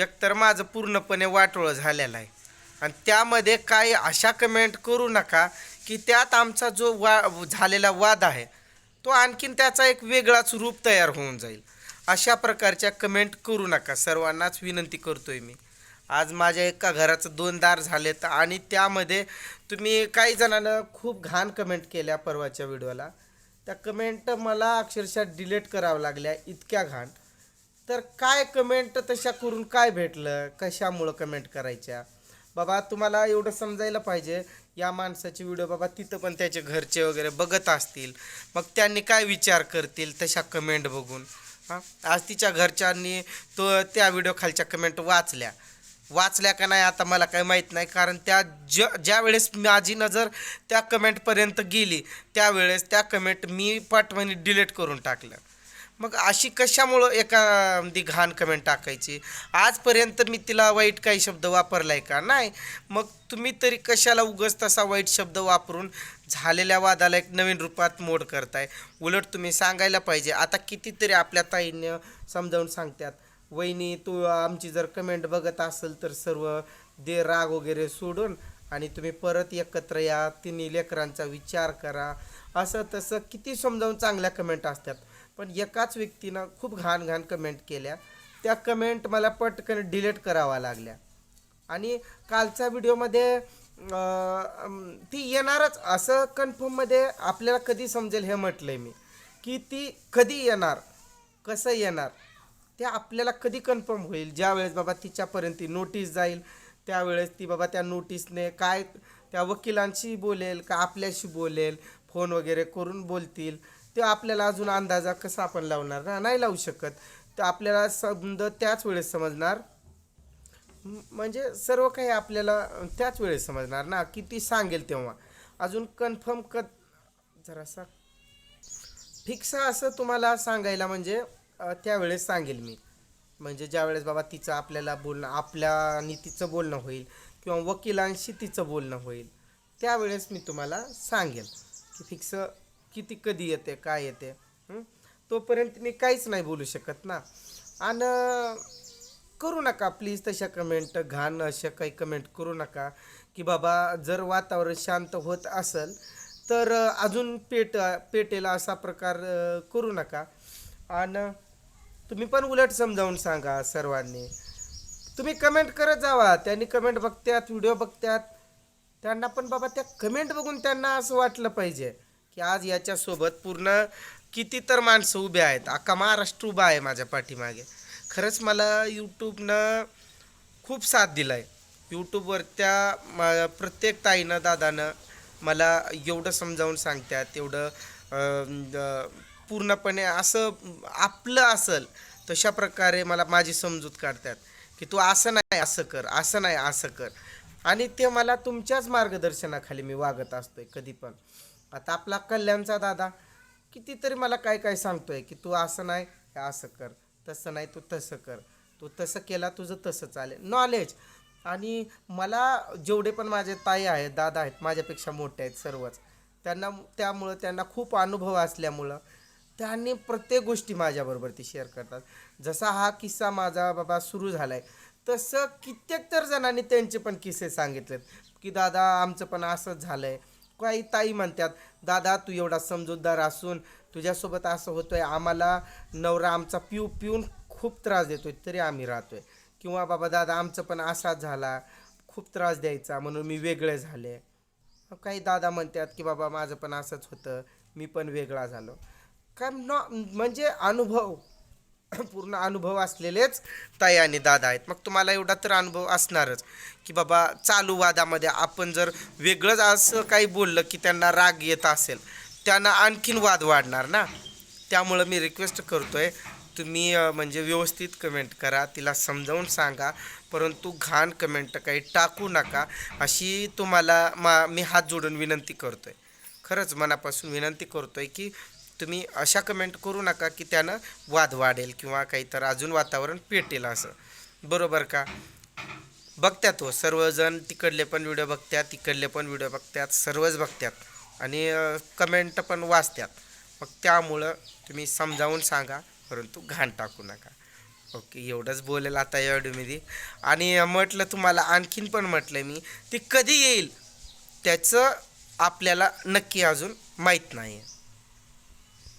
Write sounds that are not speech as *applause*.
एकतर माझं पूर्णपणे वाटोळं झालेलं आहे. आणि त्यामध्ये काही अशा कमेंट करू नका की त्यात आमचा जो वा झालेला वाद आहे तो आणखीन त्याचा एक वेगळाच रूप तयार होऊन जाईल. अशा प्रकारच्या कमेंट करू नका. सर्वांनाच विनंती करतोय मी. आज माझ्या एका घराचं दोन दार झालेत आणि त्यामध्ये तुम्ही काही जणांना खूप घाण कमेंट केल्या परवाच्या व्हिडिओला त्या कमेंट मला अक्षरशः डिलीट करावं लागल्या. इतक्या घाण. तर काय कमेंट तशा करून काय भेटलं? कशामुळं कमेंट करायच्या? बाबा तुम्हाला एवढं समजायला पाहिजे. या माणसाचे व्हिडिओ बाबा तिथं पण त्याचे घरचे वगैरे बघत असतील. मग त्यांनी काय विचार करतील तशा कमेंट बघून? हां? आज तिच्या घरच्यांनी तो त्या व्हिडिओ खालच्या कमेंट वाचल्या. वाचल्या का नाही आता मला काही माहीत नाही. कारण त्या ज ज्या वेळेस माझी नजर त्या कमेंटपर्यंत गेली त्यावेळेस त्या कमेंट मी पाठवणी डिलीट करून टाकलं. मग अशी कशामुळं एखादी घाण कमेंट टाकायची? आजपर्यंत मी तिला वाईट काही शब्द वापरला आहे का? नाही. मग तुम्ही तरी कशाला उगस तसा वाईट शब्द वापरून झालेल्या वादाला एक नवीन रूपात मोड करताय? उलट तुम्ही सांगायला पाहिजे. आता कितीतरी आपल्या ताईनं समजावून सांगतात वहिनी तू आमची जर कमेंट बघत असेल तर सर्व दे राग वगैरे सोडून आणि तुम्ही परत एकत्र या. तिन्ही लेकरांचा विचार करा. असं तसं किती समजावून चांगल्या कमेंट असतात. पण एकाच व्यक्तीनं खूप घाण घाण कमेंट केल्या. त्या कमेंट मला पटकन डिलीट कराव्या लागल्या. आणि कालच्या व्हिडिओमध्ये ती येणारच. असं कन्फर्ममध्ये आपल्याला कधी समजेल हे म्हटलंय मी. की ती कधी येणार? कसं येणार? ते आपल्याला कधी कन्फर्म होईल? ज्या वेळेस बाबा तिच्यापर्यंत ती नोटीस जाईल त्यावेळेस ती बाबा त्या नोटीसने काय त्या वकिलांशी बोलेल का आपल्याशी बोलेल फोन वगैरे करून बोलतील. ते आपल्याला अजून अंदाजा कसा आपण लावणार ना? नाही लावू शकत. तर आपल्याला समज त्याच वेळेस समजणार. म्हणजे सर्व काही आपल्याला त्याच वेळेस समजणार ना? की ती सांगेल तेव्हा. अजून कन्फर्म क जरासा फिक्स असं तुम्हाला सांगायला म्हणजे त्यावेळेस सांगेल मी. म्हणजे ज्यावेळेस बाबा तिचं आपल्याला बोलणं आपल्या आणि तिचं बोलणं होईल किंवा वकिलांशी तिचं बोलणं होईल त्यावेळेस मी तुम्हाला सांगेल. की फिक्स किती कधी येते काय येते तोपर्यंत मी काहीच नाही बोलू शकत ना. आणि करू नका प्लीज तशा कमेंट घाण अशा काही कमेंट करू नका की बाबा जर वातावरण शांत होत असेल तर अजून पेट पेटेल असा प्रकार करू नका. आणि तुम्ही पण उलट समजावून सांगा सर्वांनी. तुम्ही कमेंट करत जावा त्यांनी कमेंट बघतात व्हिडिओ बघतात त्यांना पण बाबा त्या कमेंट बघून त्यांना असं वाटलं पाहिजे. की आज याच्यासोबत पूर्ण किती तर माणसं उभे आहेत. अख्खा महाराष्ट्र उभा आहे माझ्या पाठीमागे. खरंच मला यूट्यूबनं खूप साथ दिला आहे यूट्यूबवर त्या मा- प्रत्येक ताईनं दादानं मला एवढं समजावून सांगतात एवढं पूर्णपणे असं आपलं असेल तशा प्रकारे मला माझी समजूत काढतात की तू असं नाही असं कर असं नाही असं कर. आणि ते मला तुमच्याच मार्गदर्शनाखाली मी वागत असतोय कधी पण आता आपला कल्याणचा दादा कितीतरी मला काय काय सांगतोय की तू असं नाही हे असं कर तसं नाही तू तसं कर. तू तसं केला तुझं तसं चालेल. नॉलेज आणि मला जेवढे पण माझे ताई आहेत दादा आहेत माझ्यापेक्षा मोठे आहेत सर्वच त्यांना त्यामुळं त्यांना खूप अनुभव असल्यामुळं त्यांनी प्रत्येक गोष्टी माझ्याबरोबर ती शेअर करतात. जसा हा किस्सा माझा बाबा सुरू झाला आहे तसं कित्येक तर जणांनी त्यांचे पण किस्से सांगितलेत की दादा आमचं पण असंच झालं आहे काही ताई म्हणतात दादा तू एवढा समजूतदार असून तुझ्यासोबत असं होतोय आम्हाला नवरा आमचा पिऊ पिऊन खूप त्रास देतोय तरी आम्ही राहतोय. किंवा बाबा दादा आमचं पण असाच झाला खूप त्रास द्यायचा म्हणून मी वेगळे झाले. काही दादा म्हणतात की बाबा माझं पण असंच होतं मी पण वेगळा झालो. काय न म्हणजे अनुभव *coughs* पूर्ण अनुभव असलेलेच ताई आणि दादा आहेत. मग तुम्हाला एवढा तर अनुभव असणारच की बाबा चालू वादामध्ये आपण जर वेगळंच असं काही बोललं की त्यांना राग येत असेल त्यांना आणखीन वाद वाढणार ना? त्यामुळं मी रिक्वेस्ट करतो आहे तुम्ही म्हणजे व्यवस्थित कमेंट करा तिला समजावून सांगा परंतु घाण कमेंट काही टाकू नका अशी तुम्हाला मा मी हात जोडून विनंती करतो आहे खरंच मनापासून विनंती करतो आहे की तुम्ही अशा कमेंट करू नका की त्यानं वाद वाढेल किंवा काही तर अजून वातावरण पेटेल असं. बरोबर का? बघतात हो सर्वजण तिकडले पण व्हिडिओ बघतात तिकडले पण व्हिडिओ बघतात सर्वच बघतात आणि कमेंट पण वाचतात मग त्यामुळं तुम्ही समजावून सांगा परंतु घाण टाकू नका. ओके एवढंच बोलेल आता या व्हिडिओमध्ये आणि म्हटलं तुम्हाला आणखीन पण म्हटलं मी ती कधी येईल त्याचं आपल्याला नक्की अजून माहीत नाही आहे